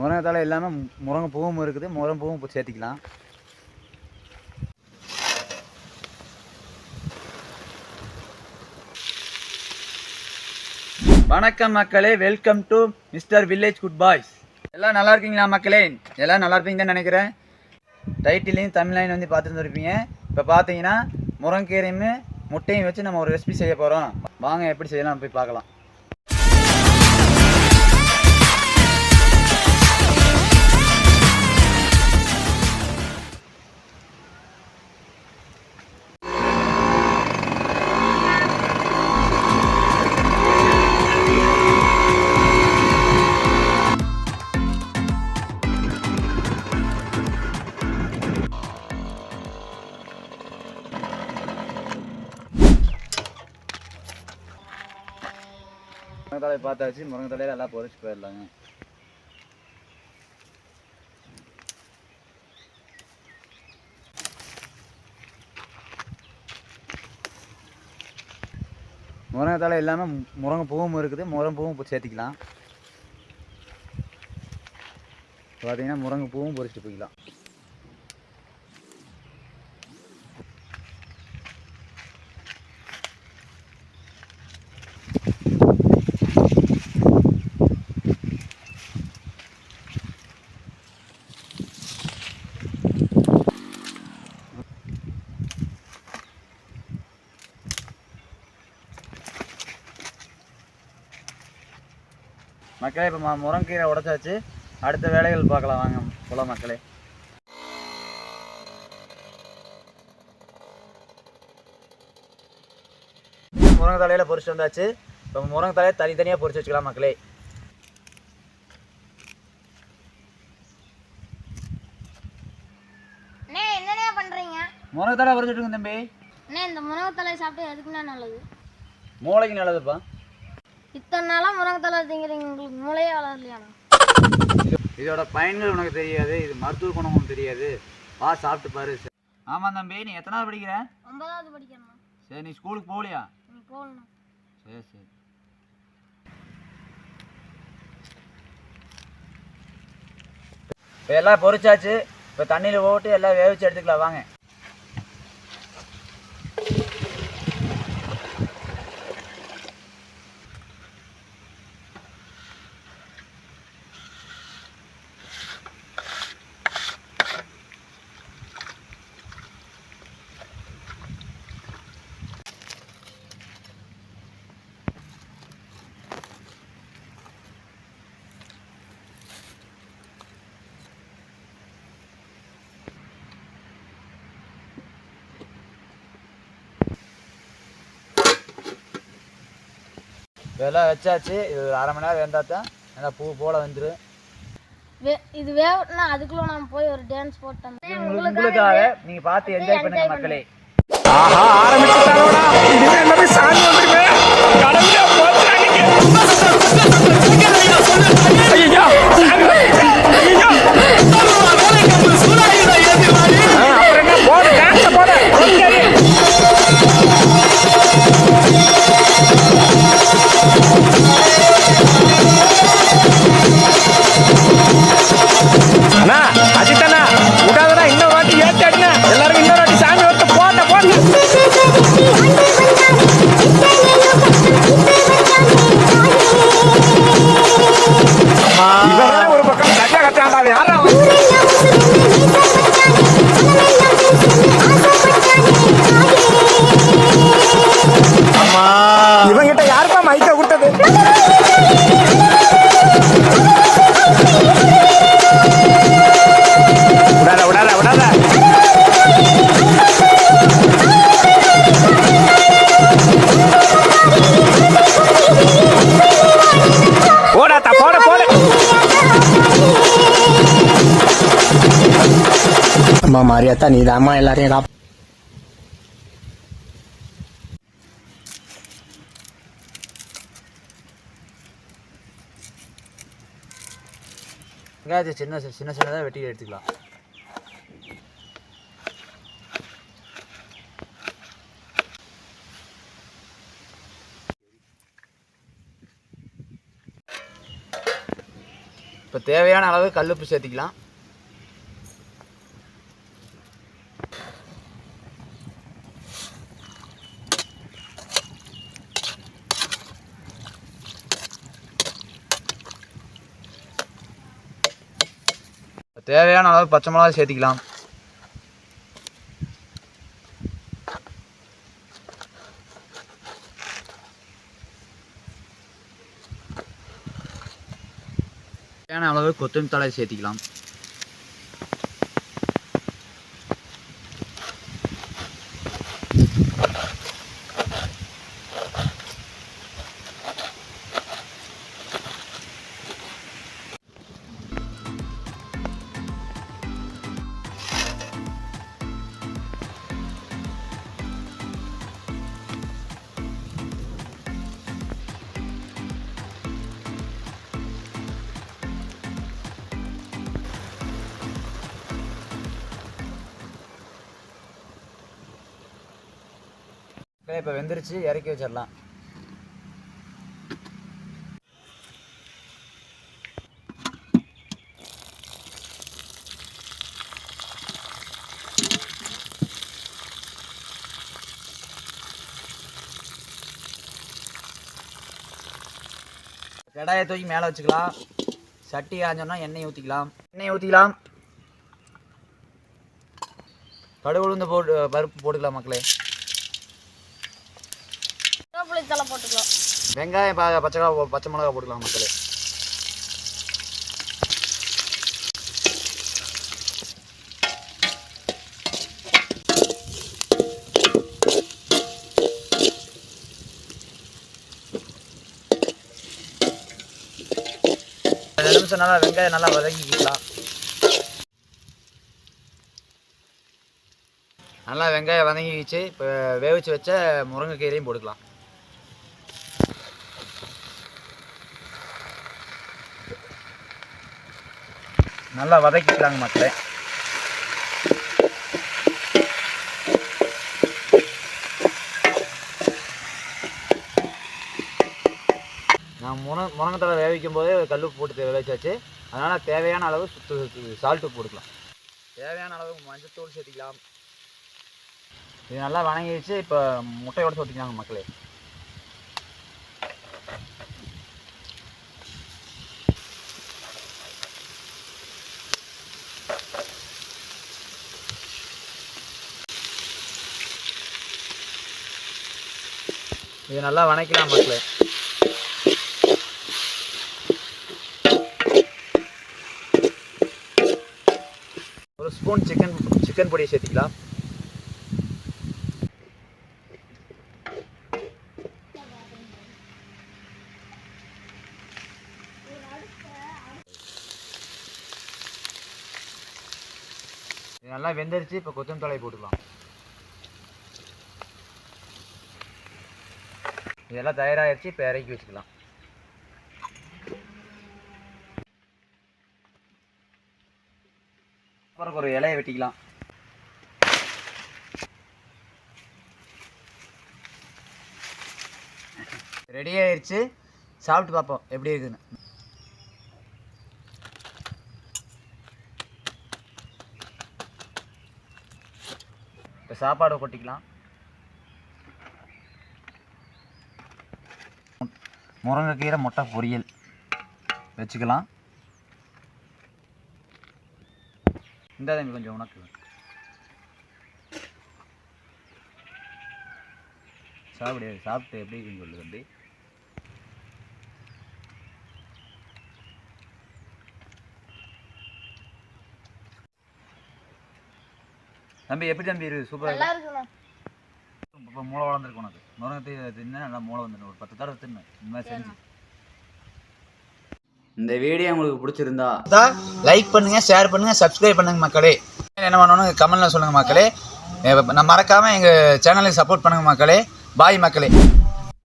முருங்கைத்தலை இல்லாமல் முருங்கை பூவும் இருக்குது. முருங்கை பூவும் சேர்த்துக்கலாம் சேர்த்திக்கலாம். வணக்கம் மக்களே. Welcome to mister village good boys எல்லாம் நல்லா இருக்கீங்களா மக்களே? எல்லாம் நல்லா இருப்பீங்கன்னு நினைக்கிறேன். டைட்டிலையும் தமிழ்லையும் வந்து பார்த்துட்டு இருப்பீங்க இப்போ பார்த்தீங்கன்னா முருங்கைக்கீரையும் முட்டையும் வச்சு நம்ம ஒரு ரெசிபி செய்ய போகிறோம் வாங்க எப்படி செய்யலாம் போய் பார்க்கலாம். முருங்கைத்தலை பார்த்தாச்சு. முருங்கைத்தலையில எல்லாம் பொறிச்சு போயிடலாங்க. முருங்கைத்தலை இல்லாமல் முருங்கை பூவும் இருக்குது. முருங்கை பூவும் சேர்த்திக்கலாம். பார்த்தீங்கன்னா முருங்கை பூவும் பொரிச்சிட்டு போய்க்கலாம் மக்களே இப்போ முருங்கீரை உடைச்சாச்சு. அடுத்த வேலைகள் பார்க்கலாம். வாங்க போலாம் மக்களே. முருங்கை தலையில் பொரிச்சு வந்தாச்சு. இப்போ முருங்கை தலையை தனித்தனியாக பொரிச்சு வச்சுக்கலாம் மக்களே. முருங்கை தலை பொரிச்சுட்டுங்க தம்பி. அண்ணே இந்த முருங்கைத்தலை சாப்பிட்டு எதுக்குண்ணே நல்லது? மூளைக்கு நல்லதுப்பா. இத்தனை நாளாக முருங்கைத்தலை திங்கிறீங்க உங்களுக்கு மூளையே வளரலையாண்ணா இது- இதோட பயன்கள் உனக்கு தெரியாது இது மருத்துவ குணம் உனக்கு தெரியாது. வா சாப்பிட்டு பாரு. ஆமாம் தம்பி நீ எத்தனாவது படிக்கிற? ஒன்பதாவது படிக்கணும் சரி நீ ஸ்கூலுக்கு போகலையா? நீ போகணும். சரி சரி. இப்போ எல்லாம் பொரிச்சாச்சு. இப்போ தண்ணியில் போட்டு எல்லாம் வேவிச்சு எடுத்துக்கலாம். வாங்க. இப்போ எல்லாம் வச்சாச்சு. இது ஒரு அரை மணி நேரம் வெந்தால் தான் நல்லா பூ போல வந்துடும் வே இது வேவட்னா அதுக்குள்ள நான் போய் ஒரு டான்ஸ் போட்டேன் உங்களுக்கு உங்களுக்காக. நீங்கள் பார்த்து என்ஜாய் பண்ணுங்க மக்களே. ஆஹா ஆரம்பிச்சுட்டாரோடா. இனிமே எல்லாமே சாமி வந்துருமே கடவுளே போச்சுறாங்க ஐயா ஐயா அம்மா மாரியாத்தா நீ தாம்மா எல்லாரையும் காப்ப வெங்காயத்தை சின்ன சின்ன சின்னதாக வெட்டி எடுத்துக்கலாம். இப்போ தேவையான அளவு கல்லுப்பு சேர்த்திக்கலாம். தேவையான அளவு பச்சை மிளகாய் சேர்த்திக்கலாம். தேவையான அளவு கொத்தமல்லி தழை சேர்த்திக்கலாம். இப்போ வெந்துருச்சு இறக்கி வச்சிடலாம். கடாயை தூக்கி மேலே வச்சுக்கலாம். சட்டி காஞ்சோன்னா எண்ணெய் ஊற்றிக்கலாம் எண்ணெய் ஊற்றிக்கலாம் கடுகு உளுந்து போட்டு பருப்பு போட்டுக்கலாம் மக்களே. கருவேப்பிலை தலை போட்டுக்கலாம். வெங்காயம் பா பச்சை மிளகா பச்சை மிளகா போட்டுக்கலாம் மக்களே. ரெண்டு நிமிஷம் நல்லா வெங்காயம் நல்லா வதக்கிக்கலாம். நல்லா வெங்காயம் வதங்கிக்கிச்சு. இப்போ வேவிச்சு வச்ச முருங்கைக்கீரையும் போட்டுக்கலாம். நல்லா வதக்கிக்கலாங்க மக்களே. நான் முன முருங்கத்தலை வேவிக்கும் போதே கல் போட்டு விளைச்சாச்சு. அதனால் தேவையான அளவு சுத்து சால்ட்டு போட்டுக்கலாம். தேவையான அளவு மஞ்சத்தூள் சேர்த்திக்கலாம். இது நல்லா வணங்கிடுச்சு. இப்போ முட்டையோடு சேர்த்திக்கலாங்க மக்களே. இது நல்லா வணக்கலாம் மக்களே. ஒரு ஸ்பூன் சிக்கன் சிக்கன் பொடியை சேர்த்துக்கலாம். நல்லா வெந்துருச்சு இப்போ கொத்தமல்லி தழை போட்டுக்கலாம். இதெல்லாம் தயாராகிடுச்சு இப்போ இறக்கி வச்சுக்கலாம். அப்புறம் ஒரு இலையை வெட்டிக்கலாம். ரெடி ஆயிடுச்சு சாப்பிட்டு பார்ப்போம் எப்படி இருக்குன்னு. இப்போ சாப்பாடை கொட்டிக்கலாம். முருங்கைக்கீரை முட்டை பொரியல். வச்சுக்கலாம். இந்த தம்பி கொஞ்சம் உனக்கு. சாப்பிடு சாப்பிட்டு எப்படி இருக்குன்னு சொல்லு தம்பி. தம்பி எப்படி தம்பி இருக்கு? சூப்பராக இப்போ மூளை வளர்ந்துருக்கு உனக்கு. முருங்கை தின்னு நல்லா மூளை வந்துடும் ஒரு பத்து தடவை தின்னு. இந்த மாதிரி செஞ்சு. இந்த வீடியோ உங்களுக்கு பிடிச்சிருந்தா லைக் பண்ணுங்க ஷேர் பண்ணுங்க சப்ஸ்கிரைப் பண்ணுங்க மக்களே. என்ன பண்ணணும் கமெண்ட்ல சொல்லுங்க மக்களே. நான் மறக்காம எங்க சேனலுக்கு சப்போர்ட் பண்ணுங்க மக்களே. பாய் மக்களே.